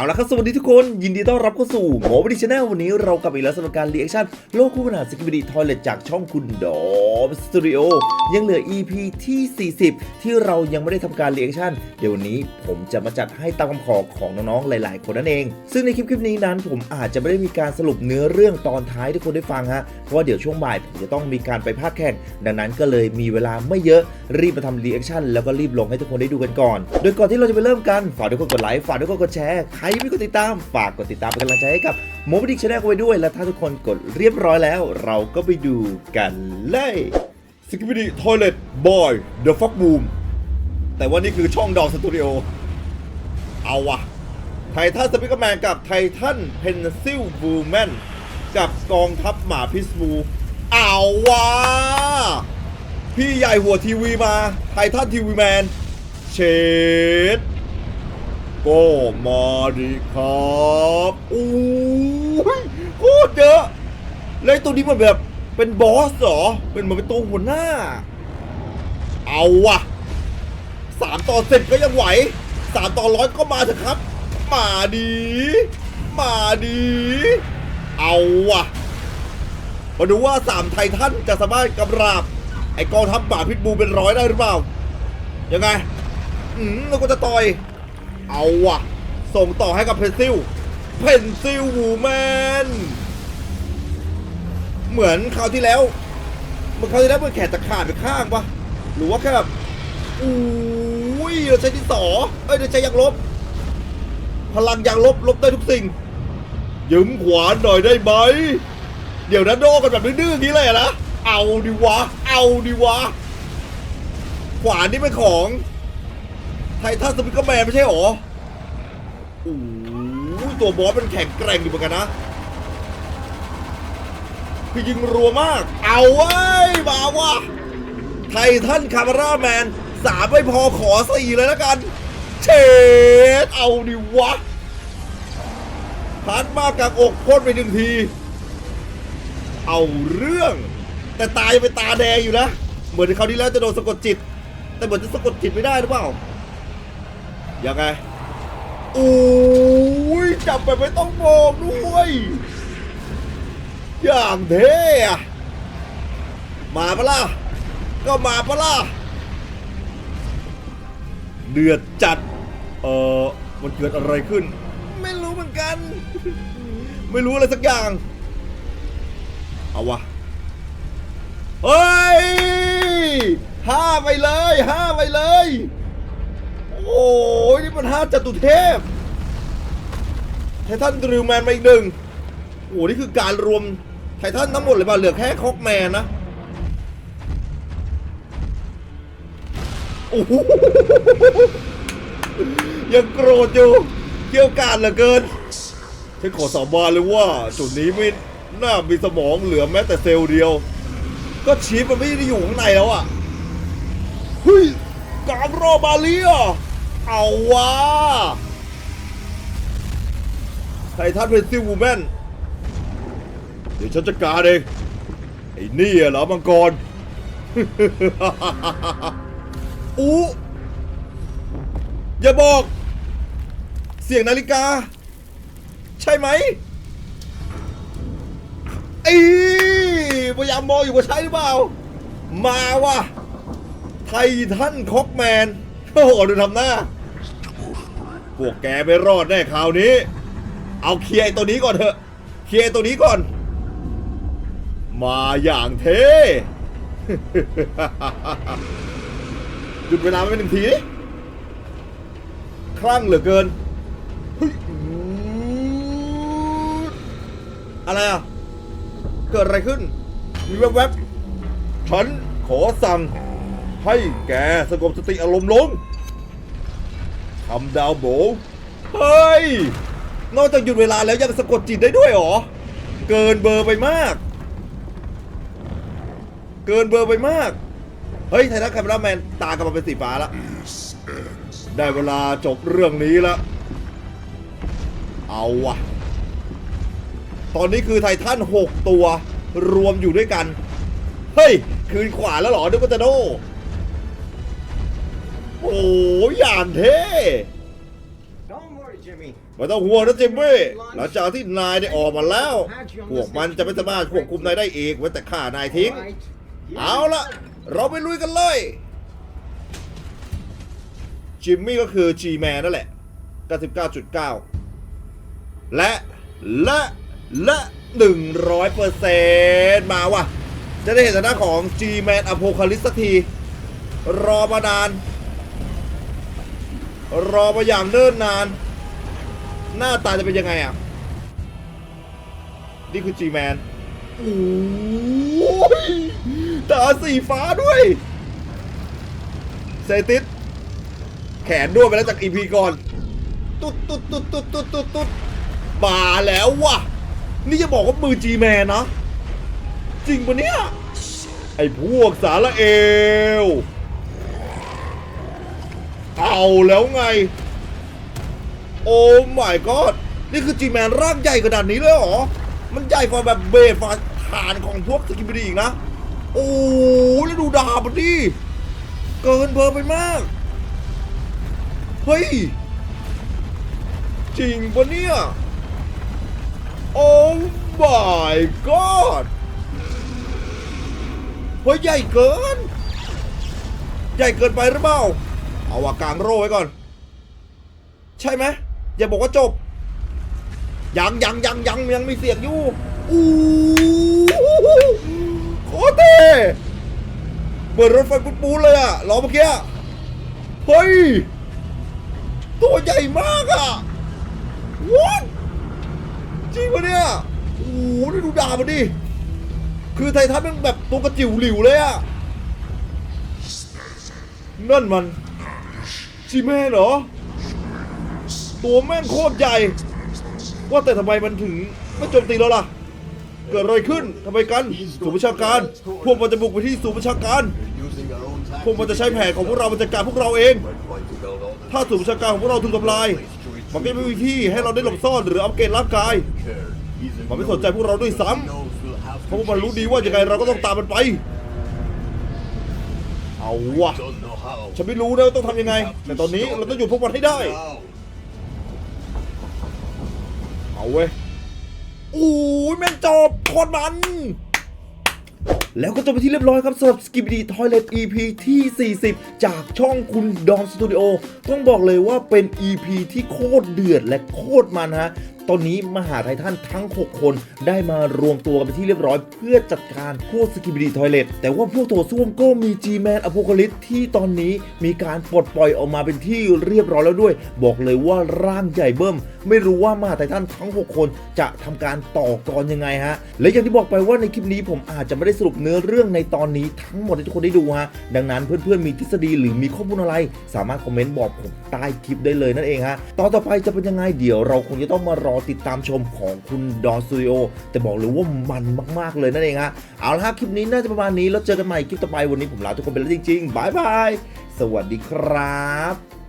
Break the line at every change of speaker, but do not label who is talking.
เอาละครับสวัสดีทุกคน ยินดีต้อนรับเข้าสู่หมอวิดีชแนลวันนี้เรากลับอีกแล้วสำหรับการรีแอคชั่นโลกคู่ขนานสกิบิดีทอยเลตจากช่องคุณดอมสตูดิโอยังเหลือ EP ที่ 40 ที่เรายังไม่ได้ทำการรีแอคชั่นเดี๋ยววันนี้ผมจะมาจัดให้ตามคำขอของน้องๆหลาย ๆ คนนั่นเอง ซึ่งในคลิปคลิปนี้นั้น ผมอาจจะไม่ได้มีการสรุปเนื้อเรื่องตอนท้ายทุกคนได้ฟังฮะเพราะว่าเดี๋ยวช่วงบ่ายผมจะต้องมีการไปภาคแข่งดังนั้นก็เลยมีเวลาไม่เยอะรีบมาทำรีแอคชั่นแล้วก็รีบลงให้ทุกคนได้ดูกันก่อน โดยก่อนที่เราจะไปเริ่มกันฝากทุกคนกดไลค์ฝากทุกคนกดแชร์ใครไม่กดติดตามฝากกดติดตามเป็นกำลังใจให้กับโมบิดิกชาแนลไว้ด้วย และถ้าทุกคนกดเรียบร้อยแล้ว เราก็ไปดูกันเลยสกิปปี้ทอยเลตบอยเดอะฟ็อกบูมแต่ว่านี่คือช่องดอสตูดิโอเอาวะไททันสปิกร์แมนกับไททันเพนซิลบูแมนกับกองทัพหมาพิษบูเอาวะพี่ใหญ่หัวทีวีมา ไททันทีวีแมน เชด ก็มาดีครับอู้ยโคตรเยอะแล้วไอ้ตัวนี้มันแบบเป็นบอสเหรอ เป็นมันเป็นตัวหัวหน้า เอาวะสามต่อสิบก็ยังไหวสามต่อร้อยก็มาเถอะครับ มาดี มาดี เอาวะมาดูว่าสามไททันจะสามารถกำราบ ไอกองทัพบาพิษบูเป็นร้อยได้หรือเปล่า ยังไง อืมแล้วก็จะต่อย เอาว่ะ ส่งต่อให้กับเพนซิล เพนซิลวูแมน เหมือนคราวที่แล้วเมือนคราวที่แล้วมันแขนจะขาดไปข้างปะหรือว่าแค่แบบอุ้ยเราใช้ที่สอเอ้ยเราใช้ยางลบ พลังยางลบลบได้ทุกสิ่งยืมขวานหน่อยได้ไหม เดี๋ยวนะโดกันแบบดื้อๆนี้เลยนะ เอาดิวะ เอาดิวะ ขวานนี่เป็นของ ไททันสปิกเกอร์แมนไม่ใช่หรอโอ้ยตัวบอสมันแข็งแกร่งอยู่เหมือนกันนะคือยิงรัวมาก เอาไว้มาว่ะไททันคาร์ราแมนสามไม่พอขอสี่เลยแล้วกัน เชดเอาดิวะพัดมากกลางอกพ่นไปหนึ่งที เอาเรื่อง แต่ตายังเป็นตาแดงอยู่นะ เหมือนคราวที่แล้วจะโดนสะกดจิต แต่เหมือนจะสะกดจิตไม่ได้หรือเปล่า ยังไงโอ้ยจับไปไม่ต้องมองด้วย อย่างเท่อะมาปะล่ะ ก็มาปะล่ะ เดือดจัด เออมันเกิดอะไรขึ้น ไม่รู้เหมือนกัน ไม่รู้อะไรสักอย่าง เอาวะ เฮ้ยห้าไปเลยห้าไปเลย โอ้ยนี่มันห้าจตุเทพไททันดริวแมนมาอีกหนึ่งโอ้นี่คือการรวมไททันทั้งหมดเลยป่ะเหลือแค่คอกแมนนะโอ้โหยังโกรธอยู่เกี่ยวกาดเหลือเกินฉันขอสาบานเลยว่า จุดนี้ไม่น่ามีสมองเหลือแม้แต่เซลล์เดียว ก็ชีพมันไม่ได้อยู่ข้างในแล้วอะเฮ้ยกามรอบาเลีย เอาวะไททันเป็นซิลวูแมนเดี๋ยวฉันจัดการเอง ไอ้นี่เหรอมังกร อู้อย่าบอก เสียงนาฬิกา ใช่ไหมไอ้พยายามมองอยู่ว่าใช่หรือเปล่า มาว่ะไททันคอกแมนโอ้โหดูทำหน้า พวกแกไม่รอดแน่คราวนี้ เอาเคลียร์ตัวนี้ก่อนเถอะ เคลียร์ตัวนี้ก่อน มาอย่างเท่หยุดเวลาไว้หนึ่งทีคลั่งเหลือเกิน อะไรอะ เกิดอะไรขึ้น มีแวบๆฉันขอสั่งให้แกสงบสติอารมณ์ลง ทำดาวโบเฮ้ย นอกจากหยุดเวลาแล้วยังสะกดจิตได้ด้วยหรอ เกินเบอร์ไปมาก เกินเบอร์ไปมาก เฮ้ยไททันคาเมราแมนตากลับมาเป็นสีฟ้าแล้วได้เวลาจบเรื่องนี้แล้วเอาวะตอนนี้คือไททัน6ตัวรวมอยู่ด้วยกัน เฮ้ย คืนขวาแล้วเหรอดูกว่าจะโด โอ้ยอย่างเท่
Don't worry, Jimmy.
ไม่ต้องห่วงนะจิมมี่หลังจากที่นายได้ออกมาแล้ว พวกมันจะไม่สามารถควบคุมนายได้อีกเว้นแต่ฆ่านายทิ้ง เอาละเราไปลุยกันเลย จิมมี่ก็คือ G-Man นั่นแหละ 99.9 และ และ และ 100%มาว่ะ จะได้เห็นสถานะของ G-Man Apocalypse สักที รอมานาน รอมาอย่างเนิ่นนาน หน้าตาจะเป็นยังไงอะ นี่คือ G-Man โอ้ยตาสีฟ้าด้วยเซติสแขนด้วนไปแล้วจากอีพีก่อน ตุ๊ดตุ๊ดตุ๊ดตุ๊ดตุ๊ดตุ๊ดตุ๊ดมาแล้วว่ะนี่จะบอกว่ามือจีแมนนะ จริงปะเนี่ย ไอ้พวกสารเอว เอาแล้วไง โอ้ my god นี่คือจีแมนร่างใหญ่ขนาดนี้เลยเหรอ มันใหญ่กว่าแบบเบฟาฐานของพวกสกิบดีอีกนะ โอ้แล้วดูดาบันดิ เกินเบอร์ไปมาก เฮ้ย จริงปะเนี่ย โอ้ my god เฮ้ยใหญ่เกิน ใหญ่เกินไปหรือเปล่า เอาวะกลางโร่ไว้ก่อน ใช่ไหมอย่าบอกว่าจบ ยังยังยังยังยังมีเสียงอยู่อู้หูโคตรเท่เปิดรถไฟปูนๆเลยอะล้อเมื่อกี้เฮ้ย ตัวใหญ่มากอะวัดจริงปะเนี่ยโอ้โหดูดาบมันดิ คือไททันมันแบบตัวกระจิ๋วหลิวเลยอะนั่นมัน จีแม่เหรอ ตัวแม่งโคตรใหญ่ ว่าแต่ทำไมมันถึงไม่โจมตีเราล่ะ เกิดอะไรขึ้นทำไมกันศูนย์ประชาการ พวกมันจะบุกไปที่ศูนย์ประชาการ พวกมันจะใช้แผนของพวกเรามาจัดการพวกเราเอง ถ้าศูนย์ประชาการของพวกเราถูกทำลาย มันก็ไม่มีที่ให้เราได้หลบซ่อนหรืออัปเกรดร่างกาย มันไม่สนใจพวกเราด้วยซ้ำเพราะว่ามันรู้ดีว่ายังไงเราก็ต้องตามมันไป เอาวะฉันไม่รู้นะว่าต้องทำยังไง แต่ตอนนี้เราต้องหยุดพวกมันให้ได้ เอาเว้ยโอ้ยแม่งจบโคตรมัน แล้วก็จบไปที่เรียบร้อยครับสำหรับ s k i p d y Toilet EP ที่ 40 จากช่องคุณดอมสตูดิโอต้องบอกเลยว่าเป็น EP ที่โคตรเดือดและโคตรมันฮะ ตอนนี้มหาไททันทั้ง 6 คนได้มารวมตัวกันไปที่เรียบร้อย เพื่อจัดการพวกสกิบดีทอยเลตแต่ว่าพวกโถส้วมก็มี G-Man อ p o c a l y p s e ที่ตอนนี้มีการปลดปล่อยออกมาเป็นที่เรียบร้อยแล้วด้วย บอกเลยว่าร่างใหญ่เบิ่มไม่รู้ว่ามหาไททันทั้ง 6 คนจะทำการต่อกรยังไงฮะ และอย่างที่บอกไปว่าในคลิปนี้ผมอาจจะไม่ได้สรุปเนื้อเรื่องในตอนนี้ทั้งหมดให้ทุกคนได้ดูฮะ ดังนั้นเพื่อนๆมีทฤษฎีหรือมีข้อมูลอะไร สามารถคอมเมนต์บอกผมใต้คลิปได้เลยนั่นเองฮะ ตอนต่อไปจะเป็นยังไงเดี๋ยวเราคงจะต้องมารอติดตามชมของคุณดอนสตูดิโอแต่บอกเลยว่ามันมากๆเลยนั่นเองฮะ เอาละฮะคลิปนี้น่าจะประมาณนี้แล้วเจอกันใหม่คลิปต่อไปวันนี้ผมลาทุกคนไปแล้วจริงๆบายบายสวัสดีครับ